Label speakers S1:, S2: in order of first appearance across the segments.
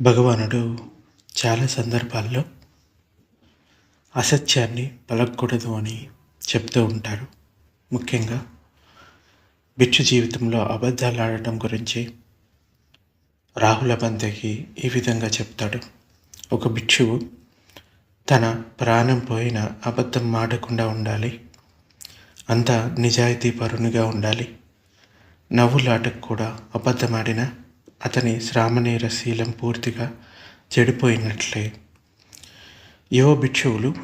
S1: భగవానుడు చాలా సందర్భాల్లో అసత్యాన్ని పలకూడదు అని చెప్తూ ఉంటారు. ముఖ్యంగా బిచ్చు జీవితంలో అబద్ధాలు ఆడటం గురించి రాహుల బంధకి ఈ విధంగా చెప్తాడు. ఒక భిక్షువు తన ప్రాణం పోయిన అబద్ధం మాడకుండా ఉండాలి. అంతా నిజాయితీ పరునిగా ఉండాలి. నవ్వులాటకు కూడా అబద్ధమాడిన అతని శ్రామనేర శీలం పూర్తిగా చెడిపోయినట్లే. యువ భిక్షువులు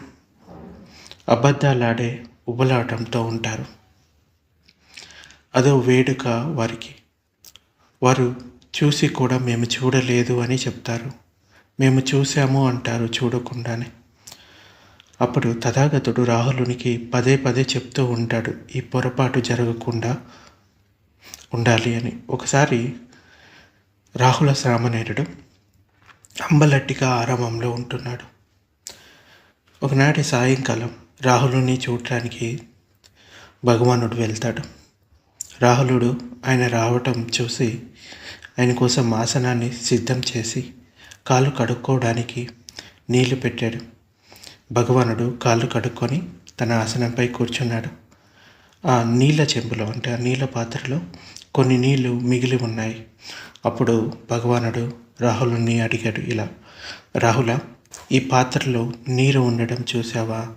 S1: అబద్ధాలాడే ఉబలాటంతో ఉంటారు. అదో వేడుక వారికి. వారు చూసి కూడా మేము చూడలేదు అని చెప్తారు. మేము చూశాము అంటారు చూడకుండానే. అప్పుడు తథాగతుడు రాహులునికి పదే పదే చెప్తూ ఉంటాడు ఈ పొరపాటు జరగకుండా ఉండాలి అని. ఒకసారి రాహుల శ్రామనేరుడు అంబలట్టిక ఆరామంలో ఉంటున్నాడు. ఒకనాటి సాయంకాలం రాహులుని చూడటానికి భగవానుడు వెళ్తాడు. రాహులుడు ఆయన రావటం చూసి ఆయన కోసం ఆసనాన్ని సిద్ధం చేసి కాళ్ళు కడుక్కోవడానికి నీళ్ళు పెట్టాడు. భగవానుడు కాళ్ళు కడుక్కొని తన ఆసనంపై కూర్చున్నాడు. ఆ నీళ్ళ చెంబులో అంటే ఆ నీళ్ళ పాత్రలో కొన్ని నీళ్ళు మిగిలి ఉన్నాయి. అప్పుడు భగవానుడు రాహులుని అడిగాడు ఇలా రాహుల ఈ పాత్రలో నీరు ఉండడం చూసావా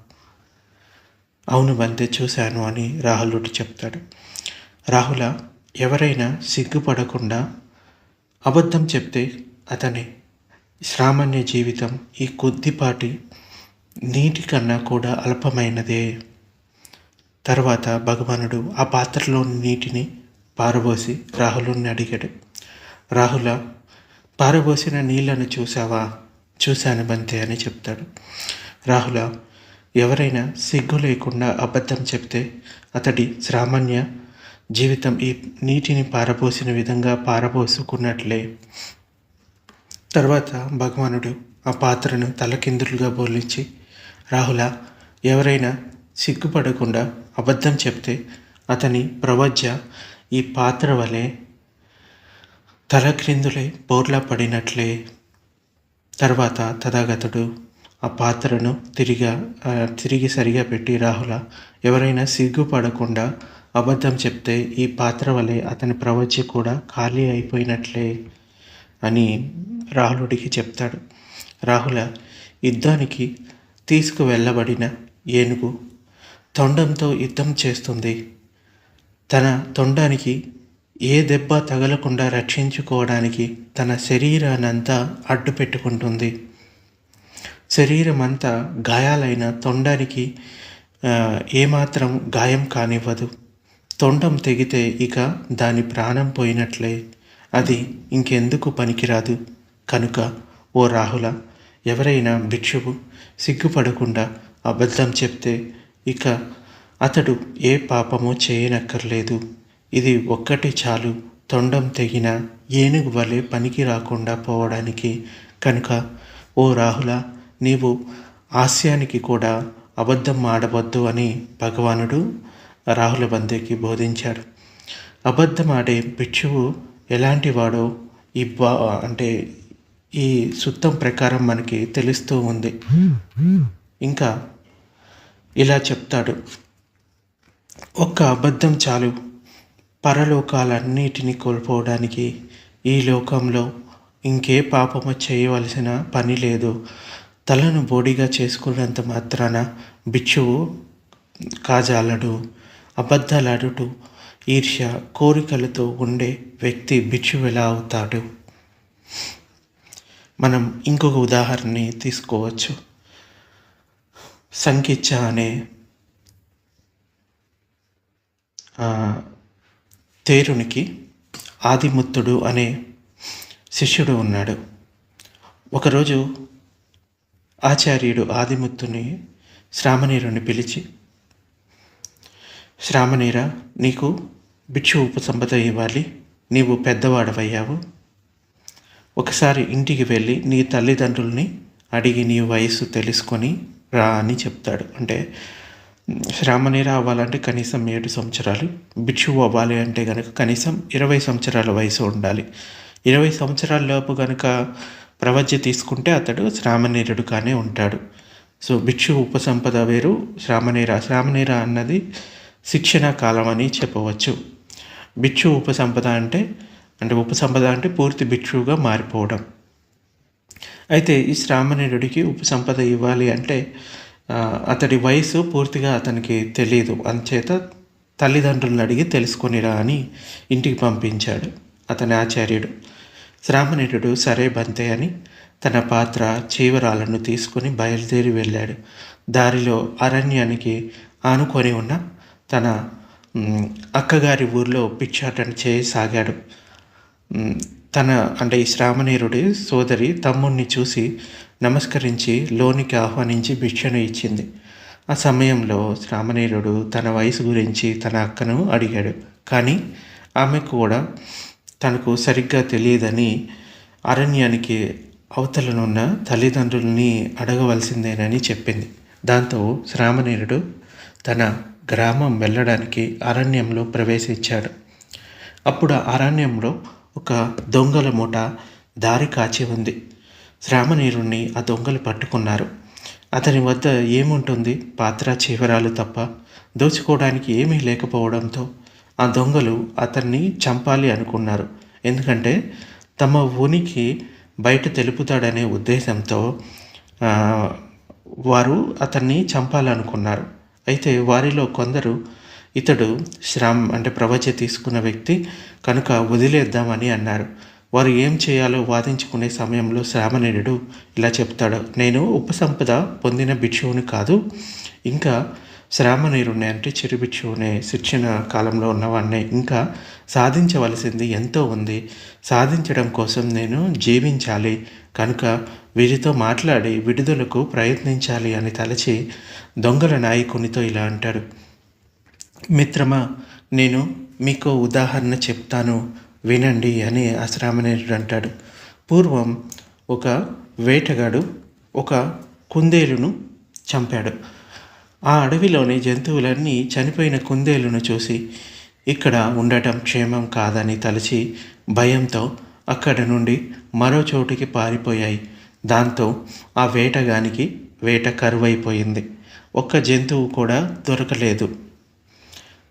S1: అవును బంతే చూశాను అని రాహులుడు చెప్తాడు. రాహుల ఎవరైనా సిగ్గుపడకుండా అబద్ధం చెప్తే అతని సామాన్య జీవితం ఈ కొద్దిపాటి నీటి కన్నా కూడా అల్పమైనదే. తర్వాత భగవానుడు ఆ పాత్రలోని నీటిని పారబోసి రాహులుని అడిగాడు. రాహుల పారబోసిన నీళ్ళను చూసావా చూశాను బంతే అని చెప్తాడు. రాహుల ఎవరైనా సిగ్గు లేకుండా అబద్ధం చెప్తే అతడి సామాన్య జీవితం ఈ నీటిని పారబోసిన విధంగా పారబోసుకున్నట్లే. తర్వాత భగవానుడు ఆ పాత్రను తలకిందులుగా బోలించి రాహుల ఎవరైనా సిగ్గుపడకుండా అబద్ధం చెప్తే అతని ప్రవజ్య ఈ పాత్ర వలె తలక్రిందులే బోర్లా పడినట్లే. తర్వాత తథాగతుడు ఆ పాత్రను తిరిగా తిరిగి సరిగా పెట్టి రాహుల ఎవరైనా సిగ్గుపడకుండా అబద్ధం చెప్తే ఈ పాత్ర వలె అతని ప్రవచ్య కూడా ఖాళీ అయిపోయినట్లే అని రాహులుడికి చెప్తాడు. రాహుల యుద్ధానికి తీసుకువెళ్ళబడిన ఏనుగు తొండంతో యుద్ధం చేస్తుంది. తన తొండానికి ఏ దెబ్బ తగలకుండా రక్షించుకోవడానికి తన శరీరానంతా అడ్డు పెట్టుకుంటుంది. శరీరం అంతా గాయాలైన తొండానికి ఏమాత్రం గాయం కానివ్వదు. తొండం తెగితే ఇక దాని ప్రాణం పోయినట్లే. అది ఇంకెందుకు పనికిరాదు? కనుక ఓ రాహుల ఎవరైనా భిక్షువు సిగ్గుపడకుండా అబద్ధం చెప్తే ఇక అతడు ఏ పాపమో చేయనక్కర్లేదు. ఇది ఒక్కటి చాలు. తొండం తెగిన ఏనుగు వలె పనికి రాకుండా పోవడానికి. కనుక ఓ రాహుల నీవు హాస్యానికి కూడా అబద్ధం ఆడవద్దు అని భగవానుడు రాహుల బందేకి బోధించాడు. అబద్ధం ఆడే భిక్షువు ఎలాంటి వాడో ఈ బా అంటే ఈ సుత్తం ప్రకారం మనకి తెలుస్తూ ఉంది. ఇంకా ఇలా చెప్తాడు. ఒక్క అబద్ధం చాలు. పరలోకాలన్నిటినీ కోల్పోవడానికి ఈ లోకంలో ఇంకే పాపము చేయవలసిన పని లేదు. తలను బోడిగా చేసుకున్నంత మాత్రాన బిచ్చువు కాజాలడు అబద్ధాలాడుటూ ఈర్ష్య కోరికలతో ఉండే వ్యక్తి బిచ్చువెలా ఎలా అవుతాడు. మనం ఇంకొక ఉదాహరణని తీసుకోవచ్చు. సంకిచ్చ అనే తేరునికి ఆదిముత్తుడు అనే శిష్యుడు ఉన్నాడు. ఒకరోజు ఆచార్యుడు ఆదిముత్తుని శ్రామణీరుని పిలిచి శ్రామణీర నీకు భిక్షు ఉపసంపద ఇవ్వాలి నీవు పెద్దవాడవయ్యావు. ఒకసారి ఇంటికి వెళ్ళి నీ తల్లిదండ్రుల్ని అడిగి నీ వయస్సు తెలుసుకొని రా అని చెప్తాడు. అంటే శ్రామణీర అవ్వాలంటే కనీసం ఏడు సంవత్సరాలు భిక్షువు అవ్వాలి అంటే కనుక కనీసం ఇరవై సంవత్సరాల వయసు ఉండాలి. ఇరవై సంవత్సరాల లోపు కనుక ప్రవజ్య తీసుకుంటే అతడు శ్రామనీరుడుగానే ఉంటాడు. సో భిక్షు ఉపసంపద వేరు శ్రామనీర శ్రామనీర అన్నది శిక్షణ కాలం అని చెప్పవచ్చు. భిక్షు ఉపసంపద అంటే అంటే ఉపసంపద అంటే పూర్తి భిక్షువుగా మారిపోవడం. అయితే ఈ శ్రామణీయుడికి ఉపసంపద ఇవ్వాలి అంటే అతడి వయసు పూర్తిగా అతనికి తెలియదు అంచేత తల్లిదండ్రులను అడిగి తెలుసుకొనిరా అని ఇంటికి పంపించాడు అతని ఆచార్యుడు. శ్రామణీయుడు సరే బంతే అని తన పాత్ర చీవరాలను తీసుకుని బయలుదేరి వెళ్ళాడు. దారిలో అరణ్యానికి ఆనుకొని ఉన్న తన అక్కగారి ఊర్లో పిచ్చాటన చేయసాగాడు. తన అంటే ఈ శ్రామణీరుడి సోదరి తమ్ముణ్ణి చూసి నమస్కరించి లోనికి ఆహ్వానించి భిక్షను ఇచ్చింది. ఆ సమయంలో శ్రామణీరుడు తన వయసు గురించి తన అక్కను అడిగాడు. కానీ ఆమె కూడా తనకు సరిగ్గా తెలియదని అరణ్యానికి అవతలనున్న తల్లిదండ్రుల్ని అడగవలసిందేనని చెప్పింది. దాంతో శ్రామణీరుడు తన గ్రామం వెళ్ళడానికి అరణ్యంలో ప్రవేశించాడు. అప్పుడు అరణ్యంలో ఒక దొంగల మూట దారి కాచి ఉంది. శ్రామనీరుణ్ణి ఆ దొంగలు పట్టుకున్నారు. అతని వద్ద ఏముంటుంది? పాత్ర చివరాలు తప్ప దోచుకోవడానికి ఏమీ లేకపోవడంతో ఆ దొంగలు అతన్ని చంపాలి అనుకున్నారు. ఎందుకంటే తమ ఉనికి బయట తెలుపుతాడనే ఉద్దేశంతో వారు అతన్ని చంపాలనుకున్నారు. అయితే వారిలో కొందరు ఇతడు శ్రామ్ అంటే ప్రవచ తీసుకున్న వ్యక్తి కనుక వదిలేద్దామని అన్నారు. వారు ఏం చేయాలో వాదించుకునే సమయంలో శ్రామనేయుడు ఇలా చెప్తాడు నేను ఉపసంపద పొందిన భిక్షువుని కాదు. ఇంకా శ్రామణీరుణ్ణి అంటే చిరు భిక్షువునే శిక్షణ కాలంలో ఉన్నవాడిని ఇంకా సాధించవలసింది ఎంతో ఉంది. సాధించడం కోసం నేను జీవించాలి. కనుక వీరితో మాట్లాడి విడుదలకు ప్రయత్నించాలి అని తలచి దొంగల నాయకునితో ఇలా అంటాడు. మిత్రమా నేను మీకు ఉదాహరణ చెప్తాను. వినండి అని అశ్రామణీయుడు అంటాడు. పూర్వం ఒక వేటగాడు ఒక కుందేలును చంపాడు. ఆ అడవిలోని జంతువులన్నీ చనిపోయిన కుందేలును చూసి ఇక్కడ ఉండటం క్షేమం కాదని తలచి భయంతో అక్కడ నుండి మరో చోటికి పారిపోయాయి. దాంతో ఆ వేటగానికి వేట కరువైపోయింది. ఒక్క జంతువు కూడా దొరకలేదు.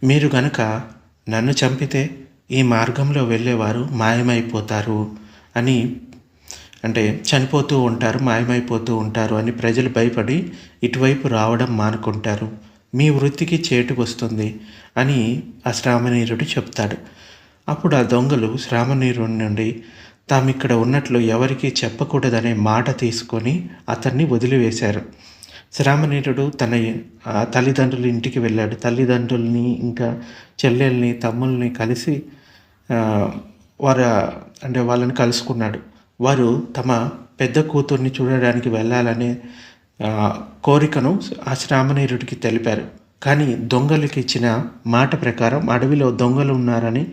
S1: మీరు గనక నన్ను చంపితే ఈ మార్గంలో వెళ్ళేవారు మాయమైపోతారు అని అంటే చనిపోతూ ఉంటారు మాయమైపోతూ ఉంటారు అని ప్రజలు భయపడి ఇటువైపు రావడం మానుకుంటారు. మీ వృత్తికి చేటు వస్తుంది అని ఆ శ్రామణీరుడు చెప్తాడు. అప్పుడు ఆ దొంగలు శ్రామణీరుడి నుండి తాము ఇక్కడ ఉన్నట్లు ఎవరికీ చెప్పకూడదనే మాట తీసుకొని అతన్ని వదిలివేశారు. శ్రామనేటుడు తన ఆ, తల్లిదండ్రుల ఇంటికి వెళ్ళాడు. తల్లిదండ్రుల్ని ఇంకా చెల్లెల్ని తమ్ముల్ని కలిసి వారు అంటే వాళ్ళని కలుసుకున్నాడు. వారు తమ పెద్ద కూతుర్ని చూడడానికి వెళ్ళాలనే కోరికను ఆ శ్రామనేరుడికి తెలిపారు. కానీ దొంగలకి ఇచ్చిన మాట ప్రకారం అడవిలో దొంగలు ఉన్నారని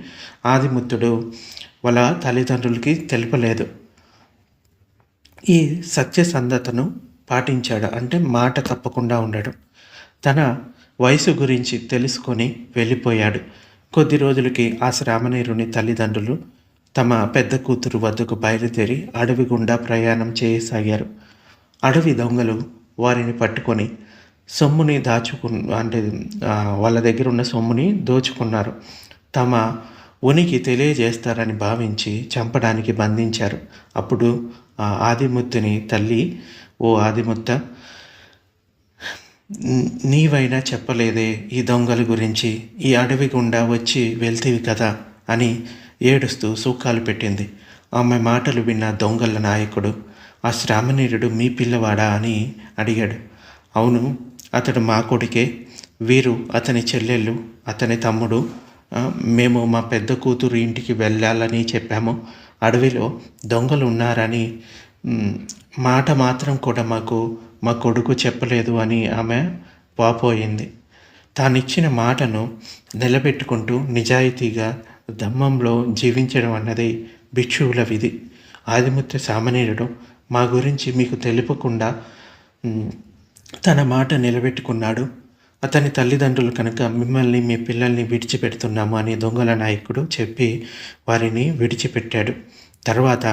S1: ఆదిముత్తుడు వాళ్ళ తల్లిదండ్రులకి తెలపలేదు. ఈ సత్యసంధతను పాటించాడు. అంటే మాట తప్పకుండా ఉండడం. తన వయసు గురించి తెలుసుకొని వెళ్ళిపోయాడు. కొద్ది రోజులకి ఆ శ్రామణీరుని తల్లిదండ్రులు తమ పెద్ద కూతురు వద్దకు బయలుదేరి అడవి గుండా ప్రయాణం చేయసాగారు. అడవి దొంగలు వారిని పట్టుకొని సొమ్ముని దాచుకు అంటే వాళ్ళ దగ్గర ఉన్న సొమ్ముని దోచుకున్నారు. తమ ఉనికి తెలియజేస్తారని భావించి చంపడానికి బంధించారు. అప్పుడు ఆ ఆదిముత్తుని తల్లి ఓ ఆదిముత్త నీవైనా చెప్పలేదే ఈ దొంగల గురించి. ఈ అడవి గుండా వచ్చి వెళ్తేవి కదా అని ఏడుస్తూ సూకాలు పెట్టింది. ఆమె మాటలు విన్న దొంగల నాయకుడు ఆ శ్రామణీయుడు మీ పిల్లవాడా అని అడిగాడు. అవును అతడు మా కొడుకే. వీరు అతని చెల్లెళ్ళు అతని తమ్ముడు. మేము మా పెద్ద కూతురు ఇంటికి వెళ్ళాలని చెప్పాము. అడవిలో దొంగలు ఉన్నారని మాట మాత్రం కూడా మాకు మా కొడుకు చెప్పలేదు అని ఆమె వాపోయింది. తానిచ్చిన మాటను నిలబెట్టుకుంటూ నిజాయితీగా దమ్మంలో జీవించడం అన్నది భిక్షువుల విధి. ఆదిముత్య సామాన్యుడు మా గురించి మీకు తెలుపకుండా తన మాట నిలబెట్టుకున్నాడు. అతని తల్లిదండ్రులు కనుక మిమ్మల్ని మీ పిల్లల్ని విడిచిపెడుతున్నాము అని దొంగల నాయకుడు చెప్పి వారిని విడిచిపెట్టాడు. తర్వాత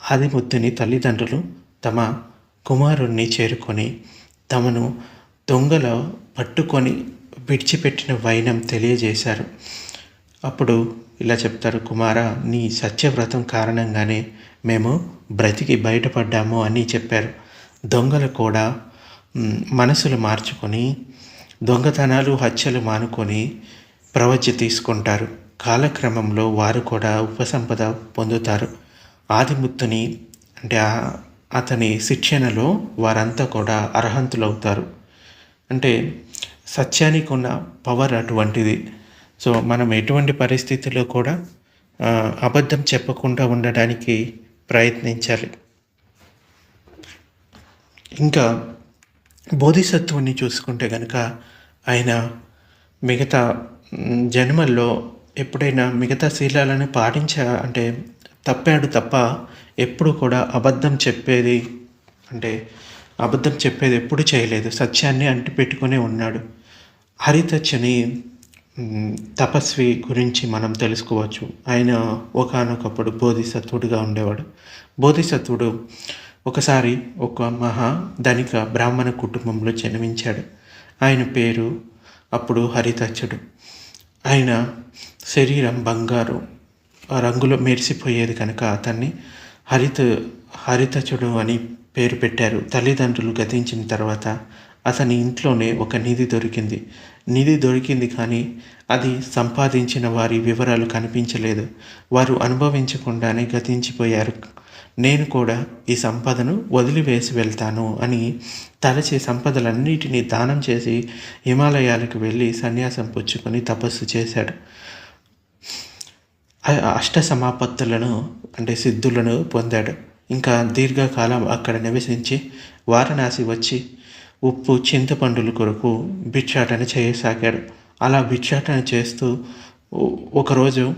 S1: ఆదిముద్దుని తల్లిదండ్రులు తమ కుమారుణ్ణి చేరుకొని తమను దొంగల పట్టుకొని విడిచిపెట్టిన వైనం తెలియజేశారు. అప్పుడు ఇలా చెప్తారు కుమార నీ సత్యవ్రతం కారణంగానే మేము బ్రతికి బయటపడ్డాము అని చెప్పారు. దొంగలు కూడా మనసులు మార్చుకొని దొంగతనాలు హత్యలు మానుకొని ప్రవజ్య తీసుకుంటారు. కాలక్రమంలో వారు కూడా ఉపసంపద పొందుతారు. ఆదిముత్తుని అంటే అతని శిక్షణలో వారంతా కూడా అర్హంతులవుతారు. అంటే సత్యానికి ఉన్న పవర్ అటువంటిది. సో మనం ఎటువంటి పరిస్థితుల్లో కూడా అబద్ధం చెప్పకుండా ఉండడానికి ప్రయత్నించాలి. ఇంకా బోధిసత్వుని చూసుకుంటే కనుక ఆయన మిగతా జన్మల్లో ఎప్పుడైనా మిగతా శీలాలను పాటించ అంటే తప్పాడు తప్ప ఎప్పుడు కూడా అబద్ధం చెప్పేది అంటే అబద్ధం చెప్పేది ఎప్పుడు చేయలేదు. సత్యాన్ని అంటిపెట్టుకునే ఉన్నాడు. హరితచ్చని తపస్వి గురించి మనం తెలుసుకోవచ్చు. ఆయన ఒకానొకప్పుడు బోధిసత్వుడుగా ఉండేవాడు. బోధిసత్వుడు ఒకసారి ఒక మహా ధనిక బ్రాహ్మణ కుటుంబంలో జన్మించాడు. ఆయన పేరు అప్పుడు హరితచ్చుడు. ఆయన శరీరం బంగారు. ఆ రంగులో మెరిసిపోయేది కనుక అతన్ని హరిత హరితచుడు అని పేరు పెట్టారు. తల్లిదండ్రులు గతించిన తర్వాత అతని ఇంట్లోనే ఒక నిధి దొరికింది. నిధి దొరికింది కానీ అది సంపాదించిన వారి వివరాలు కనిపించలేదు. వారు అనుభవించకుండానే గతించిపోయారు. నేను కూడా ఈ సంపదను వదిలివేసి వెళ్తాను అని తలచి సంపదలన్నిటినీ దానం చేసి హిమాలయాలకు వెళ్ళి సన్యాసం పుచ్చుకొని తపస్సు చేశాడు. అష్ట సమాపత్తులను అంటే సిద్ధులను పొందాడు. ఇంకా దీర్ఘకాలం అక్కడ నివసించి వారణాసి వచ్చి ఉప్పు చింతపండుల కొరకు భిక్షాటన చేయసాగాడు. అలా భిక్షాటన చేస్తూ ఒకరోజు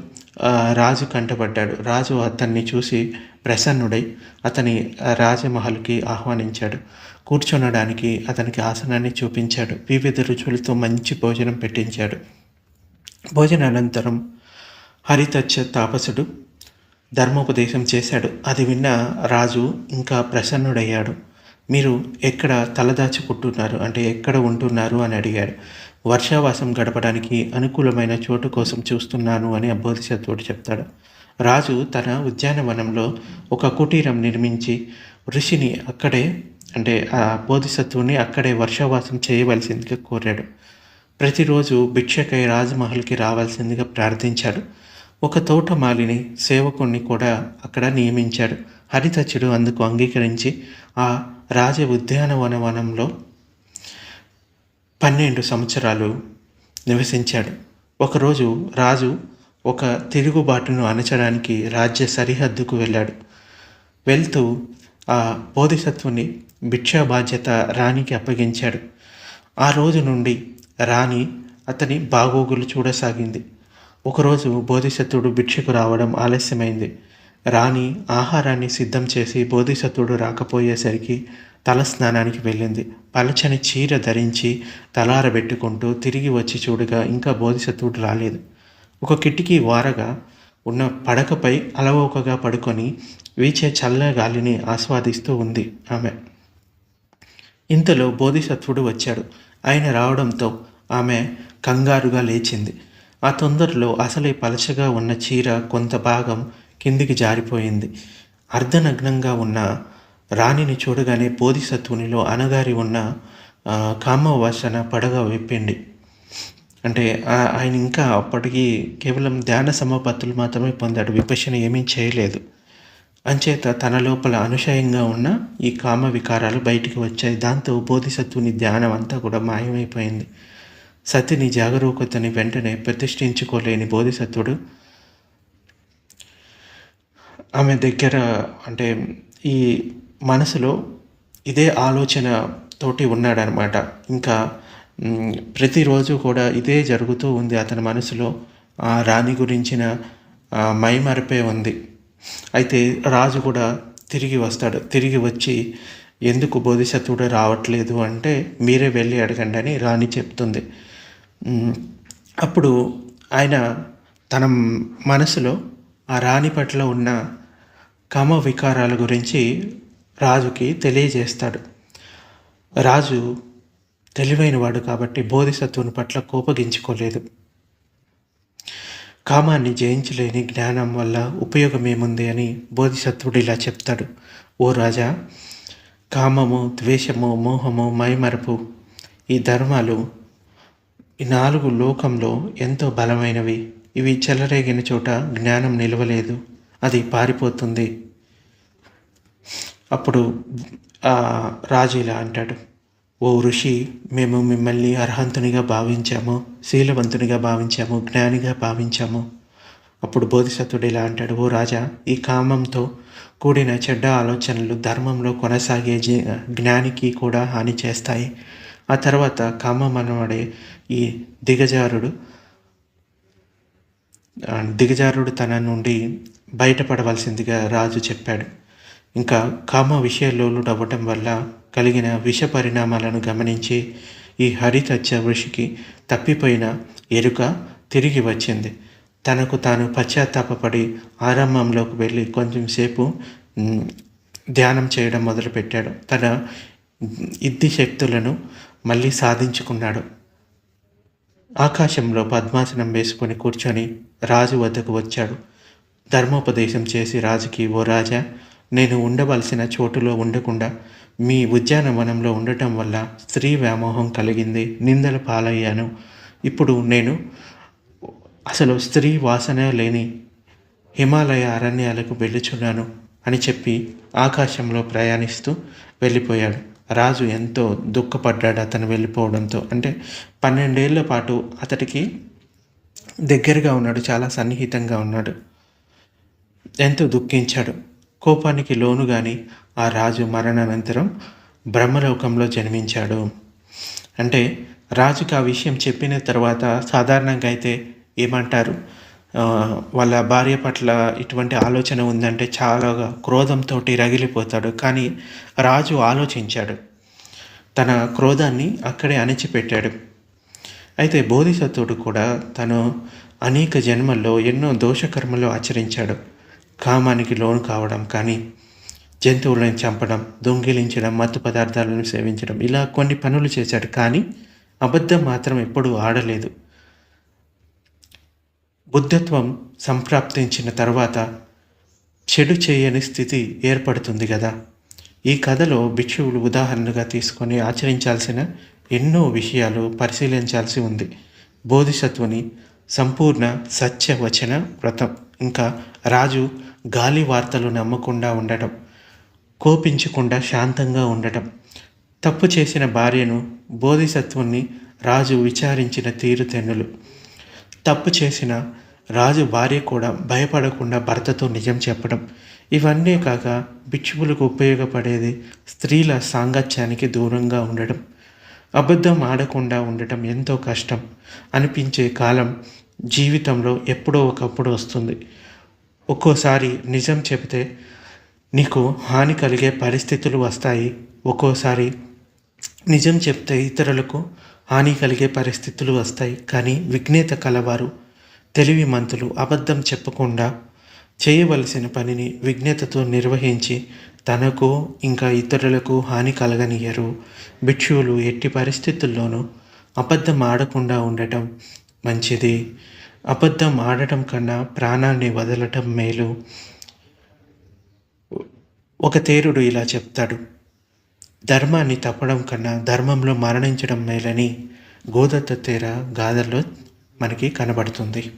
S1: రాజు కంటపడ్డాడు. రాజు అతన్ని చూసి ప్రసన్నుడై అతని రాజమహల్కి ఆహ్వానించాడు. కూర్చొనడానికి అతనికి ఆసనాన్ని చూపించాడు. వివిధ రుచులతో మంచి భోజనం పెట్టించాడు. భోజనానంతరం హరితచ్చ తాపసుడు ధర్మోపదేశం చేశాడు. అది విన్న రాజు ఇంకా ప్రసన్నుడయ్యాడు. మీరు ఎక్కడ తలదాచుకుంటున్నారు? అంటే ఎక్కడ ఉంటున్నారు? అని అడిగాడు. వర్షావాసం గడపడానికి అనుకూలమైన చోటు కోసం చూస్తున్నాను అని ఆ చెప్తాడు. రాజు తన ఉద్యానవనంలో ఒక కుటీరం నిర్మించి ఋషిని అక్కడే అంటే ఆ బోధిసత్వుని అక్కడే వర్షావాసం చేయవలసిందిగా కోరాడు. ప్రతిరోజు భిక్షకై రాజమహల్కి రావాల్సిందిగా ప్రార్థించాడు. ఒక తోటమాలిని సేవకుణ్ణి కూడా అక్కడ నియమించాడు. హరితచ్చుడు అందుకు అంగీకరించి ఆ రాజ ఉద్యానవనవనంలో పన్నెండు సంవత్సరాలు నివసించాడు. ఒకరోజు రాజు ఒక తిరుగుబాటును అణచడానికి రాజ్య సరిహద్దుకు వెళ్ళాడు. వెళ్తూ ఆ బోధిసత్వుని భిక్షా బాధ్యత రాణికి అప్పగించాడు. ఆ రోజు నుండి రాణి అతని బాగోగులు చూడసాగింది. ఒకరోజు బోధిసత్వుడు భిక్షకు రావడం ఆలస్యమైంది. రాణి ఆహారాన్ని సిద్ధం చేసి బోధిసత్వుడు రాకపోయేసరికి తల స్నానానికి వెళ్ళింది. పలచని చీర ధరించి తలారబెట్టుకుంటూ తిరిగి వచ్చి చూడగా ఇంకా బోధిసత్వుడు రాలేదు. ఒక కిటికీ వారగా ఉన్న పడకపై అలవోకగా పడుకొని వీచే చల్ల గాలిని ఆస్వాదిస్తూ ఉంది ఆమె. ఇంతలో బోధిసత్వుడు వచ్చాడు. ఆయన రావడంతో ఆమె కంగారుగా లేచింది. ఆ తొందరలో అసలే పలచగా ఉన్న చీర కొంత భాగం కిందికి జారిపోయింది. అర్ధనగ్నంగా ఉన్న రాణిని చూడగానే బోధిసత్వునిలో అనగారి ఉన్న కామవాసన పడగ విప్పింది. అంటే ఆయన ఇంకా అప్పటికి కేవలం ధ్యాన సమపత్తులు మాత్రమే పొందాడు విపశన ఏమీ చేయలేదు. అంచేత తన లోపల అనుశయంగా ఉన్న ఈ కామ వికారాలు బయటికి వచ్చాయి. దాంతో బోధిసత్వుని ధ్యానం అంతా కూడా మాయమైపోయింది. సతిని జాగరూకతని వెంటనే ప్రతిష్ఠించుకోలేని బోధిసత్వుడు ఆమె దగ్గర అంటే ఈ మనసులో ఇదే ఆలోచన తోటి ఉన్నాడనమాట. ఇంకా ప్రతిరోజు కూడా ఇదే జరుగుతూ ఉంది అతని మనసులో. ఆ రాణి గురించిన మైమరిపే ఉంది. అయితే రాజు కూడా తిరిగి వస్తాడు. తిరిగి వచ్చి ఎందుకు బోధిసత్వుడు రావట్లేదు అంటే మీరే వెళ్ళి అడగండి అని రాణి చెప్తుంది. అప్పుడు ఆయన తన మనసులో ఆ రాణి పట్ల ఉన్న కామ వికారాల గురించి రాజుకి తెలియజేస్తాడు. రాజు తెలివైనవాడు కాబట్టి బోధిసత్వుని పట్ల కోపగించుకోలేదు. కామాన్ని జయించలేని జ్ఞానం వల్ల ఉపయోగం ఏముంది అని బోధిసత్వుడు ఇలా చెప్తాడు. ఓ రాజా కామము ద్వేషము మోహము మైమరపు ఈ ధర్మాలు ఈ నాలుగు లోకంలో ఎంతో బలమైనవి. ఇవి చెలరేగిన చోట జ్ఞానం నిలవలేదు. అది పారిపోతుంది. అప్పుడు ఆ రాజు ఇలా అంటాడు. ఓ ఋషి మేము మిమ్మల్ని అర్హంతునిగా భావించాము శీలవంతునిగా భావించాము జ్ఞానిగా భావించాము. అప్పుడు బోధిసత్వుడు ఇలా అంటాడు ఓ రాజా ఈ కామంతో కూడిన చెడ్డ ఆలోచనలు ధర్మంలో కొనసాగే జ్ఞానికి కూడా హాని చేస్తాయి. ఆ తర్వాత కామం అనబడే ఈ దిగజారుడు దిగజారుడు తన నుండి బయటపడవలసిందిగా రాజు చెప్పాడు. ఇంకా కామ విషయలోలుడవ్వటం వల్ల కలిగిన విష పరిణామాలను గమనించి ఈ హరిత ఋషికి తప్పిపోయిన ఎరుక తిరిగి వచ్చింది. తనకు తాను పశ్చాత్తాపపడి ఆరంభంలోకి వెళ్ళి కొంచెంసేపు ధ్యానం చేయడం మొదలుపెట్టాడు. తన ఇద్ది శక్తులను మళ్ళీ సాధించుకున్నాడు. ఆకాశంలో పద్మాసనం వేసుకొని కూర్చొని రాజు వద్దకు వచ్చాడు. ధర్మోపదేశం చేసి రాజుకి ఓ రాజా నేను ఉండవలసిన చోటులో ఉండకుండా మీ ఉద్యానవనంలో ఉండటం వల్ల స్త్రీ వ్యామోహం కలిగింది నిందల పాలయ్యాను. ఇప్పుడు నేను అసలు స్త్రీ వాసన లేని హిమాలయ అరణ్యాలకు వెళ్ళుచున్నాను అని చెప్పి ఆకాశంలో ప్రయాణిస్తూ వెళ్ళిపోయాడు. రాజు ఎంతో దుఃఖపడ్డాడు అతను వెళ్ళిపోవడంతో. అంటే పన్నెండేళ్ళ పాటు అతడికి దగ్గరగా ఉన్నాడు చాలా సన్నిహితంగా ఉన్నాడు. ఎంతో దుఃఖించాడు. కోపానికి లోను కానీ ఆ రాజు మరణానంతరం బ్రహ్మలోకంలో జన్మించాడు. అంటే రాజుకి ఆ విషయం చెప్పిన తర్వాత సాధారణంగా అయితే ఏమంటారు? వాళ్ళ భార్య పట్ల ఇటువంటి ఆలోచన ఉందంటే చాలా క్రోధంతో రగిలిపోతాడు. కానీ రాజు ఆలోచించాడు. తన క్రోధాన్ని అక్కడే అణిచిపెట్టాడు. అయితే బోధిసత్వుడు కూడా తను అనేక జన్మల్లో ఎన్నో దోషకర్మలు ఆచరించాడు. కామానికి లోను కావడం కానీ జంతువులను చంపడం దొంగిలించడం మత్తు పదార్థాలను సేవించడం ఇలా కొన్ని పనులు చేశాడు కానీ అబద్ధం మాత్రం ఎప్పుడూ ఆడలేదు. బుద్ధత్వం సంప్రాప్తించిన తర్వాత చెడు చేయని స్థితి ఏర్పడుతుంది కదా. ఈ కథలో భిక్షువులు ఉదాహరణగా తీసుకొని ఆచరించాల్సిన ఎన్నో విషయాలు పరిశీలించాల్సి ఉంది. బోధిసత్వుని సంపూర్ణ సత్యవచన వ్రతం. ఇంకా రాజు గాలి వార్తలు నమ్మకుండా ఉండటం కోపించకుండా శాంతంగా ఉండటం తప్పు చేసిన భార్యను బోధిసత్వుని రాజు విచారించిన తీరుతెన్నులు తప్పు చేసిన రాజు భార్య కూడా భయపడకుండా భర్తతో నిజం చెప్పడం ఇవన్నీ కాక భిక్షువులకు ఉపయోగపడేది స్త్రీల సాంగత్యానికి దూరంగా ఉండడం అబద్ధం ఆడకుండా ఉండటం ఎంతో కష్టం అనిపించే కాలం జీవితంలో ఎప్పుడో ఒకప్పుడు వస్తుంది. ఒక్కోసారి నిజం చెబితే నీకు హాని కలిగే పరిస్థితులు వస్తాయి. ఒక్కోసారి నిజం చెప్తే ఇతరులకు హాని కలిగే పరిస్థితులు వస్తాయి. కానీ విఘ్నేత కలవారు తెలివి మంతులు అబద్ధం చెప్పకుండా చేయవలసిన పనిని విఘ్నతతో నిర్వహించి తనకు ఇంకా ఇతరులకు హాని కలగనియరు. భిక్షువులు ఎట్టి పరిస్థితుల్లోనూ అబద్ధం ఆడకుండా ఉండటం మంచిది. అబద్ధం ఆడటం కన్నా ప్రాణాన్ని వదలటం మేలు. ఒక తేరుడు ఇలా చెప్తాడు. ధర్మాన్ని తప్పడం కన్నా ధర్మంలో మరణించడం మేలని గోదత్త తేర గాథల్లో మనకి కనబడుతుంది.